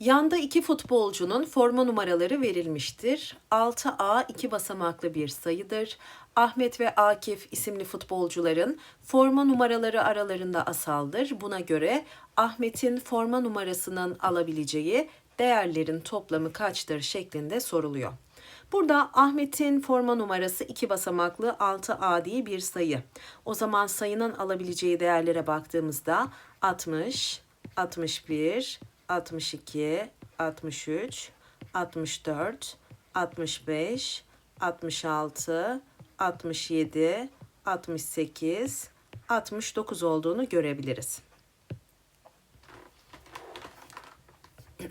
Yanda iki futbolcunun forma numaraları verilmiştir. 6A iki basamaklı bir sayıdır. Ahmet ve Akif isimli futbolcuların forma numaraları aralarında asaldır. Buna göre Ahmet'in forma numarasının alabileceği değerlerin toplamı kaçtır şeklinde soruluyor. Burada Ahmet'in forma numarası iki basamaklı 6A diye bir sayı. O zaman sayının alabileceği değerlere baktığımızda 60, 61, 62, 63, 64, 65, 66, 67, 68, 69 olduğunu görebiliriz.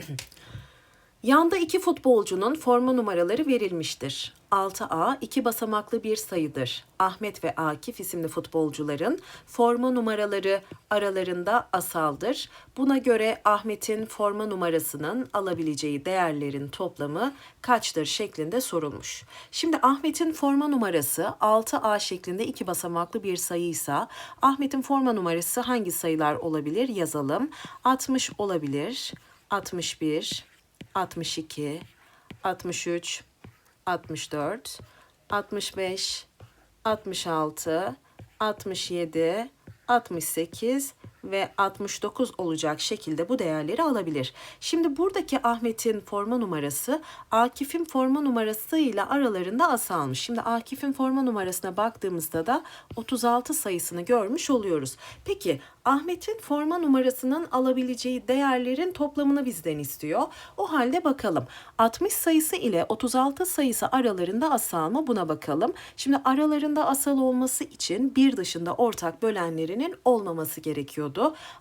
Yanda iki futbolcunun forma numaraları verilmiştir. 6A iki basamaklı bir sayıdır. Ahmet ve Akif isimli futbolcuların forma numaraları aralarında asaldır. Buna göre Ahmet'in forma numarasının alabileceği değerlerin toplamı kaçtır şeklinde sorulmuş. Şimdi Ahmet'in forma numarası 6A şeklinde iki basamaklı bir sayıysa Ahmet'in forma numarası hangi sayılar olabilir yazalım. 60 olabilir, 61, 62, 63, 64, 65, 66, 67, 68 ve 69 olacak şekilde bu değerleri alabilir. Şimdi buradaki Ahmet'in forma numarası Akif'in forma numarası ile aralarında asalmış. Şimdi Akif'in forma numarasına baktığımızda da 36 sayısını görmüş oluyoruz. Peki Ahmet'in forma numarasının alabileceği değerlerin toplamını bizden istiyor. O halde bakalım. 60 sayısı ile 36 sayısı aralarında asal mı buna bakalım. Şimdi aralarında asal olması için bir dışında ortak bölenlerinin olmaması gerekiyordu.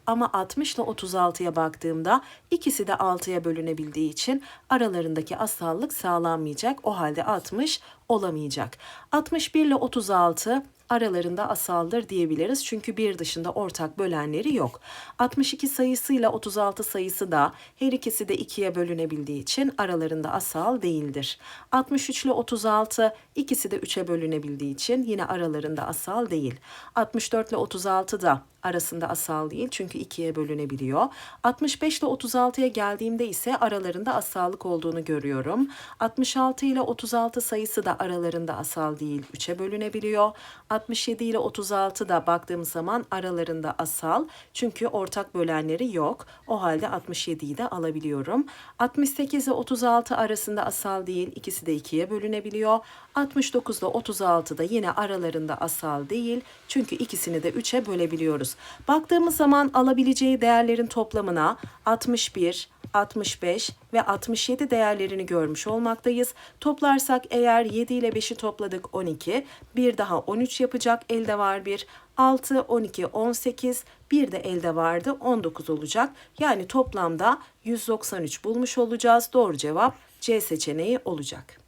Ama 60 ile 36'ya baktığımda ikisi de 6'ya bölünebildiği için aralarındaki asallık sağlanmayacak. O halde 60 olamayacak. 61 ile 36 aralarında asaldır diyebiliriz. Çünkü bir dışında ortak bölenleri yok. 62 sayısıyla 36 sayısı da her ikisi de ikiye bölünebildiği için aralarında asal değildir. 63 ile 36 ikisi de 3'e bölünebildiği için yine aralarında asal değil. 64 ile 36 da arasında asal değil çünkü ikiye bölünebiliyor. 65 ile 36'ya geldiğimde ise aralarında asallık olduğunu görüyorum. 66 ile 36 sayısı da aralarında asal değil 3'e bölünebiliyor. 67 ile 36 da baktığımız zaman aralarında asal çünkü ortak bölenleri yok. O halde 67'yi de alabiliyorum. 68 ile 36 arasında asal değil ikisi de ikiye bölünebiliyor. 69 ile 36 da yine aralarında asal değil çünkü ikisini de 3'e bölebiliyoruz. Baktığımız zaman alabileceği değerlerin toplamına 61, 65 ve 67 değerlerini görmüş olmaktayız. Toplarsak eğer 7 ile 5'i topladık 12, bir daha 13 yapacak elde var bir. 6, 12, 18, bir de elde vardı 19 olacak. Yani toplamda 193 bulmuş olacağız. Doğru cevap C seçeneği olacak.